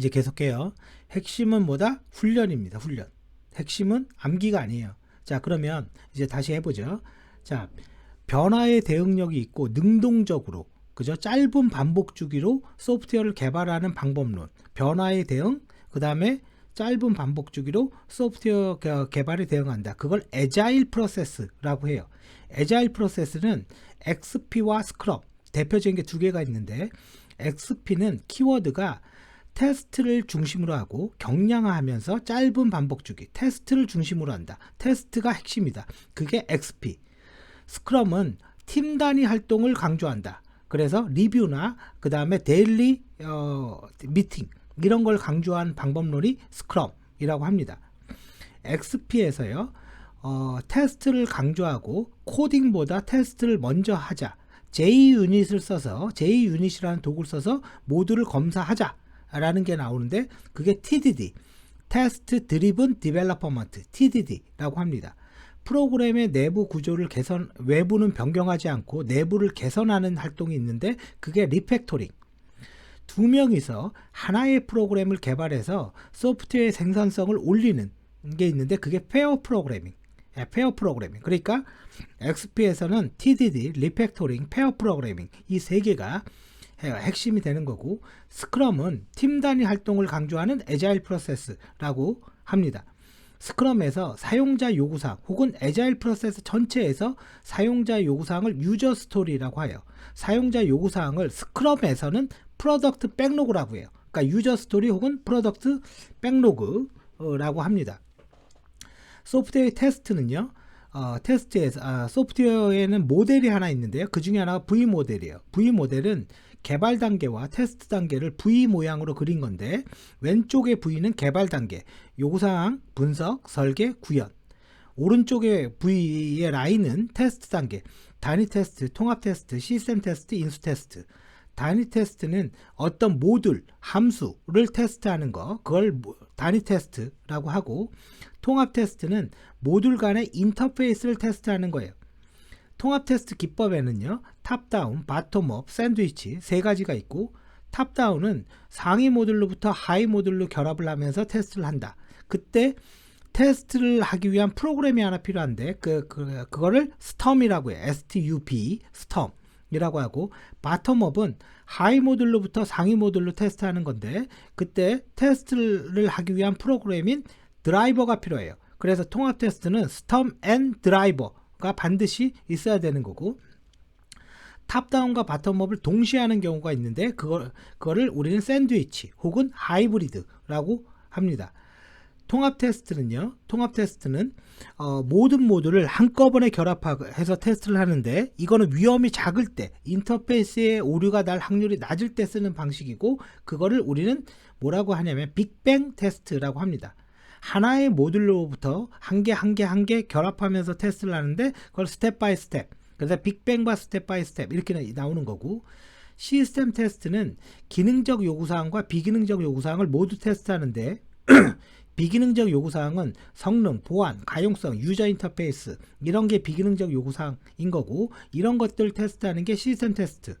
이제 계속해요. 핵심은 뭐다? 훈련입니다. 훈련. 핵심은 암기가 아니에요. 자, 그러면 이제 다시 해보죠. 자, 변화의 대응력이 있고 능동적으로 그죠? 짧은 반복 주기로 소프트웨어를 개발하는 방법론, 변화의 대응, 그 다음에 짧은 반복 주기로 소프트웨어 개- 개발에 대응한다. 그걸 에자일 프로세스라고 해요. 에자일 프로세스는 XP와 스크럼 대표적인 게 두 개가 있는데 XP는 키워드가 테스트를 중심으로 하고 경량화하면서 짧은 반복 주기, 테스트를 중심으로 한다. 테스트가 핵심이다. 그게 XP. 스크럼은 팀 단위 활동을 강조한다. 그래서 리뷰나 그 다음에 데일리 어, 미팅 이런 걸 강조한 방법론이 스크럼이라고 합니다. XP에서요 어, 테스트를 강조하고 코딩보다 테스트를 먼저 하자. J 유닛을 써서 J 유닛이라는 도구를 써서 모듈을 검사하자 라는 게 나오는데 그게 TDD, 테스트 드리븐 디벨로퍼먼트 TDD라고 합니다. 프로그램의 내부 구조를 개선, 외부는 변경하지 않고 내부를 개선하는 활동이 있는데 그게 리팩토링. 두 명이서 하나의 프로그램을 개발해서 소프트웨어의 생산성을 올리는 게 있는데 그게 페어 프로그래밍. 예, 페어 프로그래밍. 그러니까 XP에서는 TDD, 리팩토링, 페어 프로그래밍 이 세 개가 해- 핵심이 되는 거고 스크럼은 팀 단위 활동을 강조하는 에자일 프로세스라고 합니다. 스크럼에서 사용자 요구사항 혹은 에자일 프로세스 전체에서 사용자 요구사항을 유저 스토리라고 해요. 사용자 요구사항을 스크럼에서는 프로덕트 백로그라고 해요. 그러니까 유저 스토리 혹은 프로덕트 백로그라고 합니다. 소프트웨어 테스트는요. 어, 테스트에서 아, 소프트웨어에는 모델이 하나 있는데요. 그 중에 하나가 V 모델이에요. V 모델은 개발 단계와 테스트 단계를 V 모양으로 그린 건데 왼쪽의 V는 개발 단계, 요구사항, 분석, 설계, 구현. 오른쪽의 V의 라인은 테스트 단계, 단위 테스트, 통합 테스트, 시스템 테스트, 인수 테스트. 단위 테스트는 어떤 모듈, 함수를 테스트하는 거, 그걸 모- 단위 테스트라고 하고, 통합 테스트는 모듈 간의 인터페이스를 테스트하는 거예요. 통합 테스트 기법에는요, 탑다운, 바텀업, 샌드위치 세 가지가 있고, 탑다운은 상위 모듈로부터 하위 모듈로 결합을 하면서 테스트를 한다. 그때 테스트를 하기 위한 프로그램이 하나 필요한데 그, 그 그거를 스톰이라고 해요. STUP 스톰이라고 하고 바텀업은 하위 모듈로부터 상위 모듈로 테스트하는 건데 그때 테스트를 하기 위한 프로그램인 드라이버가 필요해요. 그래서 통합 테스트는 스톰 앤 드라이버 가 반드시 있어야 되는 거고 탑다운과 바텀업을 동시에 하는 경우가 있는데 그걸 그거를 우리는 샌드위치 혹은 하이브리드라고 합니다. 통합 테스트는요. 통합 테스트는 어, 모든 모듈을 한꺼번에 결합해서 테스트를 하는데 이거는 위험이 작을 때 인터페이스에 오류가 날 확률이 낮을 때 쓰는 방식이고 그거를 우리는 뭐라고 하냐면 빅뱅 테스트라고 합니다. 하나의 모듈로부터 한 개 한 개 한 개 결합하면서 테스트를 하는데 그걸 스텝 바이 스텝 그래서 빅뱅과 스텝 바이 스텝 이렇게 나- 나오는 거고 시스템 테스트는 기능적 요구사항과 비기능적 요구사항을 모두 테스트하는데 비기능적 요구사항은 성능, 보안, 가용성, 유저 인터페이스 이런 게 비기능적 요구사항인 거고 이런 것들 테스트하는 게 시스템 테스트.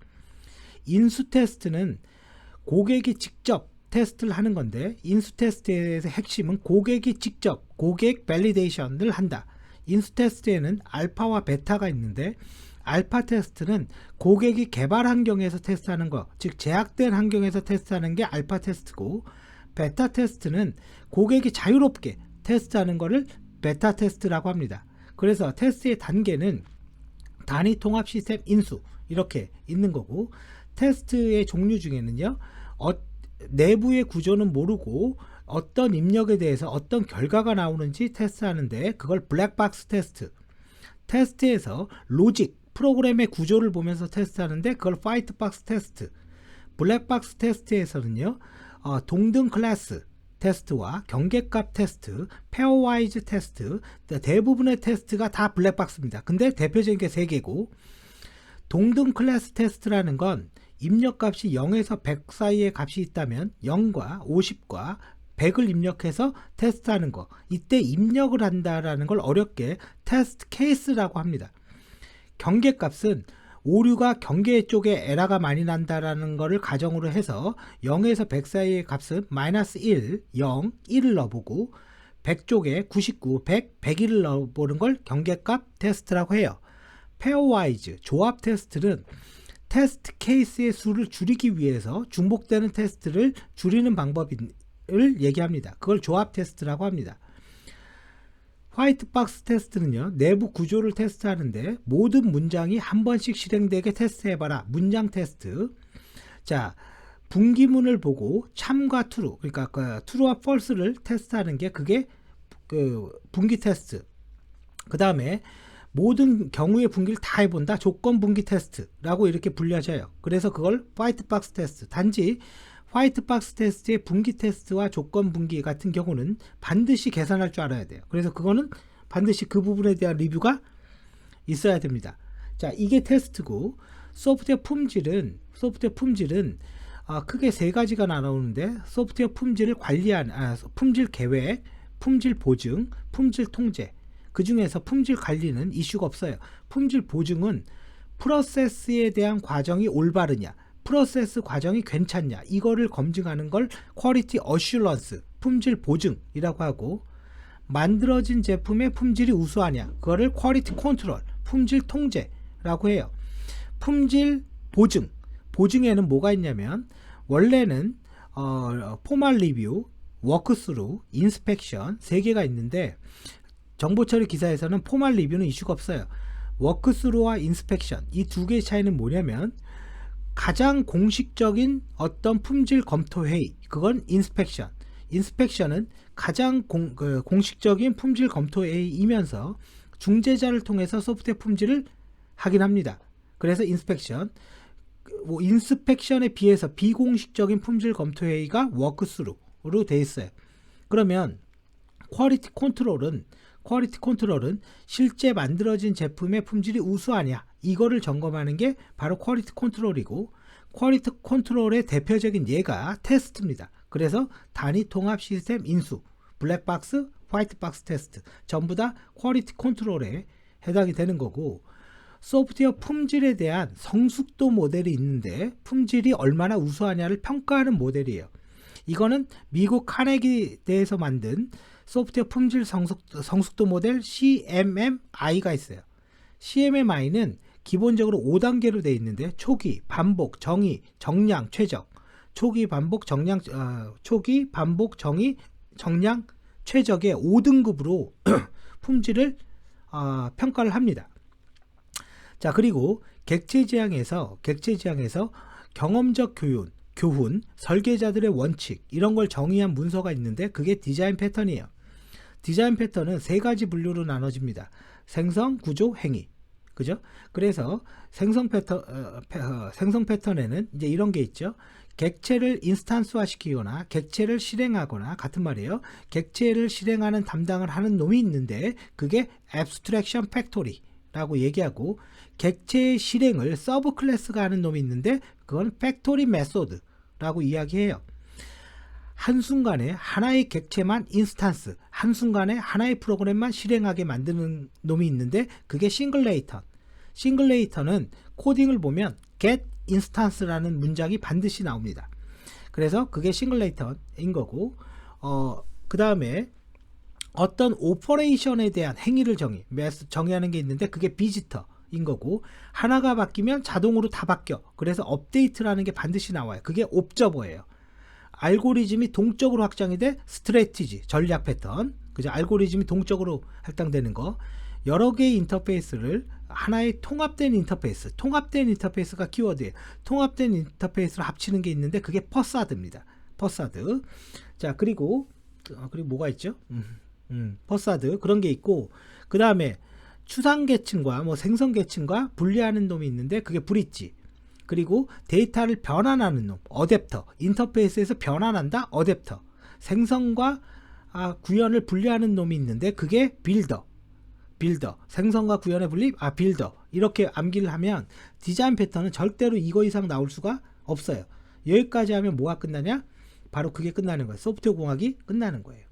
인수 테스트는 고객이 직접 테스트를 하는 건데 인수 테스트의 핵심은 고객이 직접 고객 밸리데이션을 한다. 인수 테스트에는 알파와 베타가 있는데 알파 테스트는 고객이 개발 환경에서 테스트하는 거, 즉 제약된 환경에서 테스트하는 게 알파 테스트고 베타 테스트는 고객이 자유롭게 테스트하는 거를 베타 테스트라고 합니다. 그래서 테스트의 단계는 단위 통합 시스템 인수 이렇게 있는 거고 테스트의 종류 중에는요 어, 내부의 구조는 모르고 어떤 입력에 대해서 어떤 결과가 나오는지 테스트하는데 그걸 블랙박스 테스트 테스트에서 로직 프로그램의 구조를 보면서 테스트하는데 그걸 화이트박스 테스트 블랙박스 테스트에서는요 어, 동등 클래스 테스트와 경계값 테스트, 페어와이즈 테스트, 대부분의 테스트가 다 블랙박스입니다. 근데 대표적인 게 세 개고 동등 클래스 테스트라는 건 입력값이 0에서 100 사이의 값이 있다면 0과 50과 100을 입력해서 테스트하는 거. 이때 입력을 한다라는 걸 어렵게 테스트 케이스라고 합니다. 경계값은 오류가 경계 쪽에 에러가 많이 난다라는 거를 가정으로 해서 0에서 100 사이의 값은 마이너스 1, 0, 1을 넣어보고 100 쪽에 99, 100, 101을 넣어보는 걸 경계값 테스트라고 해요. 페어와이즈 조합 테스트는 테스트 케이스의 수를 줄이기 위해서 중복되는 테스트를 줄이는 방법을 얘기합니다. 그걸 조합 테스트라고 합니다. 화이트 박스 테스트는요, 내부 구조를 테스트하는데 모든 문장이 한 번씩 실행되게 테스트해봐라. 문장 테스트. 자, 분기문을 보고 참과 true, 그러니까 그 true와 false를 테스트하는 게 그게 그 분기 테스트. 그 다음에 모든 경우의 분기를 다 해본다. 조건 분기 테스트라고 이렇게 불려져요. 그래서 그걸 화이트 박스 테스트. 단지 화이트 박스 테스트의 분기 테스트와 조건 분기 같은 경우는 반드시 계산할 줄 알아야 돼요. 그래서 그거는 반드시 그 부분에 대한 리뷰가 있어야 됩니다. 자, 이게 테스트고 소프트웨어 품질은 소프트웨어 품질은 아, 크게 세 가지가 나오는데 소프트웨어 품질을 관리한 아, 품질 계획, 품질 보증, 품질 통제. 그 중에서 품질 관리는 이슈가 없어요. 품질 보증은 프로세스에 대한 과정이 올바르냐, 프로세스 과정이 괜찮냐, 이거를 검증하는 걸 퀄리티 어슈런스, 품질 보증이라고 하고 만들어진 제품의 품질이 우수하냐, 그거를 퀄리티 컨트롤, 품질 통제라고 해요. 품질 보증, 보증에는 뭐가 있냐면 원래는 어, 포말 리뷰, 워크스루, 인스펙션 세 개가 있는데 정보 처리 기사에서는 포말 리뷰는 이슈가 없어요. 워크스루와 인스펙션 이 두 개의 차이는 뭐냐면 가장 공식적인 어떤 품질 검토 회의 그건 인스펙션. 인스펙션은 가장 공, 그 공식적인 품질 검토 회의이면서 중재자를 통해서 소프트웨어 품질을 확인합니다. 그래서 인스펙션 뭐 인스펙션에 비해서 비공식적인 품질 검토 회의가 워크스루로 돼 있어요. 그러면 퀄리티 컨트롤은 퀄리티 컨트롤은 실제 만들어진 제품의 품질이 우수하냐 이거를 점검하는 게 바로 퀄리티 컨트롤이고 퀄리티 컨트롤의 대표적인 예가 테스트입니다. 그래서 단위 통합 시스템 인수, 블랙박스, 화이트박스 테스트 전부 다 퀄리티 컨트롤에 해당이 되는 거고 소프트웨어 품질에 대한 성숙도 모델이 있는데 품질이 얼마나 우수하냐를 평가하는 모델이에요. 이거는 미국 카네기대에서 만든 소프트웨어 품질 성숙, 성숙도 모델 CMMI가 있어요. CMMI는 기본적으로 5단계로 되어 있는데 초기, 반복, 정의, 정량, 최적. 초기, 반복, 정량, 어, 초기, 반복, 정의, 정량, 최적의 5등급으로 품질을 어, 평가를 합니다. 자 그리고 객체 지향에서 객체 지향에서 경험적 교훈, 교훈, 설계자들의 원칙 이런 걸 정의한 문서가 있는데 그게 디자인 패턴이에요. 디자인 패턴은 세 가지 분류로 나눠집니다. 생성, 구조, 행위. 그죠? 그래서 생성 패턴 어, 패, 어, 생성 패턴에는 이제 이런 게 있죠. 객체를 인스탄스화 시키거나 객체를 실행하거나 같은 말이에요. 객체를 실행하는 담당을 하는 놈이 있는데 그게 abstraction factory 라고 얘기하고 객체의 실행을 서브 클래스가 하는 놈이 있는데 그건 팩토리 메소드 라고 이야기해요. 한순간에 하나의 객체만 인스탄스, 한순간에 하나의 프로그램만 실행하게 만드는 놈이 있는데 그게 싱글레이터. 싱글레이터는 코딩을 보면 get instance라는 문장이 반드시 나옵니다. 그래서 그게 싱글레이터인 거고 어, 그 다음에 어떤 오퍼레이션에 대한 행위를 정의, 정의하는 게 있는데 그게 비지터 인 거고 하나가 바뀌면 자동으로 다 바뀌어. 그래서 업데이트라는 게 반드시 나와요. 그게 옵저버예요. 알고리즘이 동적으로 확장이 돼 스트레티지, 전략 패턴. 그죠? 알고리즘이 동적으로 할당되는 거. 여러 개의 인터페이스를 하나의 통합된 인터페이스, 통합된 인터페이스가 키워드예요. 통합된 인터페이스를 합치는 게 있는데 그게 퍼사드입니다. 퍼사드. 자, 그리고 어, 그리고 뭐가 있죠? 음. 음, 퍼사드 그런 게 있고 그 다음에 추상 계층과 뭐 생성 계층과 분리하는 놈이 있는데 그게 브릿지 그리고 데이터를 변환하는 놈 어댑터 인터페이스에서 변환한다 어댑터. 생성과 아, 구현을 분리하는 놈이 있는데 그게 빌더. 빌더. 생성과 구현의 분리? 아 빌더. 이렇게 암기를 하면 디자인 패턴은 절대로 이거 이상 나올 수가 없어요. 여기까지 하면 뭐가 끝나냐? 바로 그게 끝나는 거예요. 소프트웨어 공학이 끝나는 거예요